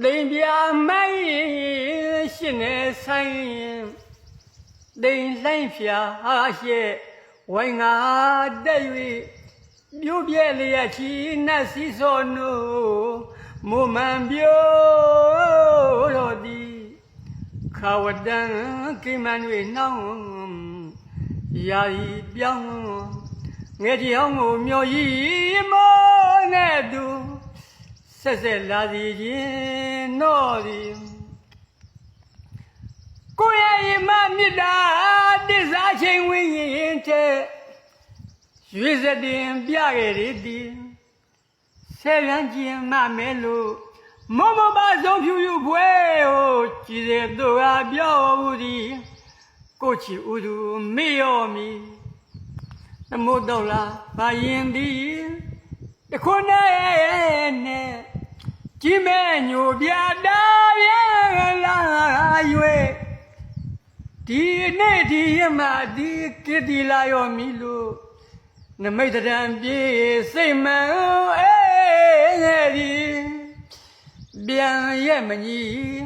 လိမ်ပြမိုင်းရှင်နေဆိုင်လိမ်လိုက်ဖြာရဲ့ဝိုင်းငါတက်၍မြို့ပြဲလျက်ချီနတ်စီစောနုမုံမှန်ပြောတော်သည်ခဝတံကိမန်၍နှောင်းယာဤပြောင်းငယ်ကြောင်ကိုမျောရီမောနဲ့သူ ဆက်ဆက်လာစီခြင်းတော့သည်ကိုယ့်ရဲ့မမြစ်တာတစ္ဆာချင်းဝိညာဉ်တဲ့ရွေစတင်ပြခဲ့ရသည်ဆယ်ရန်ကျင်မမဲလို့မမပါဆုံးဖြူဖြူဖွဲဟိုကြည်စေသူကပြောဘူးသည်ကိုချီဥသူမေ့ရောမီသမုတ်တော်လားဘာရင်သည်တခုနဲ့နဲ့ ကြည်မဲညိုပြတာရဲ့လာ၍ဒီနေ့ဒီရမဒီကိတိလာရောမီလို့နမိတ်တံပြေစိတ်မှန်အေးဒီပြန်ရဲ့မကြီး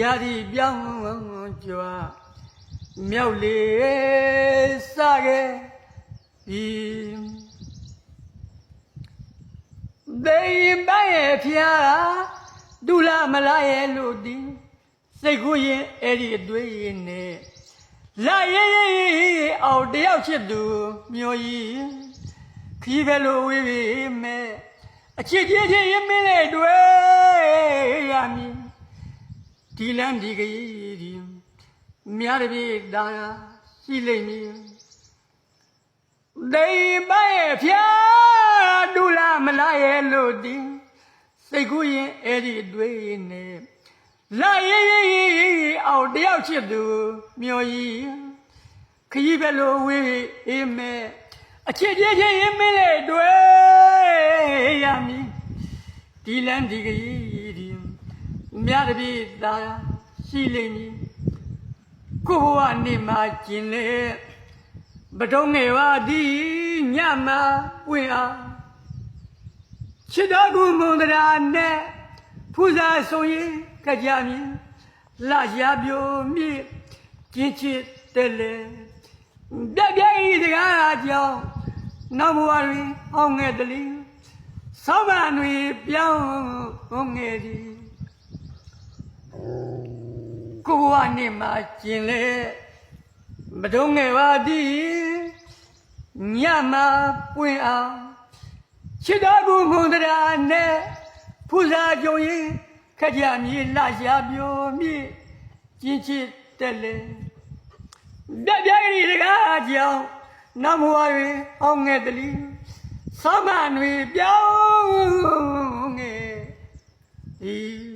ရာဒီပြောင်းကြွားမြောက်လေစခဲ့ဒီ ဒေဘရဲ့ဖျားဒူလာမလာရဲ့လို့ဒီစိတ်ကူးရင်အဲ့ဒီအတွေ့ရင်နဲ့လာရဲ့အောင်တယောက်ချစ်သူမျိုးကြီးခီးပဲလို့ဝေးဝေးမဲ့အချစ်ချင်းချင်းရင်မင်းနဲ့တွေ့ရမည်ဒီလမ်းဒီကြီးဒီများတပြည့်ဒါရှိလိမ့်မည်ဒိမရဲ့ဖျားဒူလာမ လာရဲ့လို့ဒီစိတ်ကူးရင်အဲ့ဒီအတွေ့နဲ့လာရဲ့အောင်တယောက်ချစ်သူမျိုးကြီးခရီးပဲလို့ဝေးအေးမဲ့အချစ်ချင်းချင်းရင်မင်းနဲ့တွေ့ရမည်ဒီလမ်းဒီကြီးဒီမြတ်တပြည့်သားရှိလိမ့်မည်ကိုဘဝနေမှာကျင်လေပထုံးငယ်ဝဒီညမှာဝင်အား ချစ်တော်ကူမုံတရာနဲ့ဖူးစာဆုံးရင်ကြကြမြင်လာရပြိုမြင့်ကျင်းချစ်တယ်လေပြပြဤတကားကြောင့်နောက်ဘဝတွင်အောင်ငယ်တလီသောမန်တွင်ပြောင်းငယ်သည်ကိုဘဝနေမှာကျင်လေမတုံးငယ်ပါသည်ညမှာပွင့်အောင် ချစ်တော်ကူမွန်တရားနဲ့ဖူစာကြုံရင်ခကြမြေလာရှာပြိုမြင့်ကျင်းချစ်တယ်လေပြပြရီတကားကြောင့်နမဝရီအောင်ငယ်တလီသမန်တွေပြောင်းငယ်ဒီ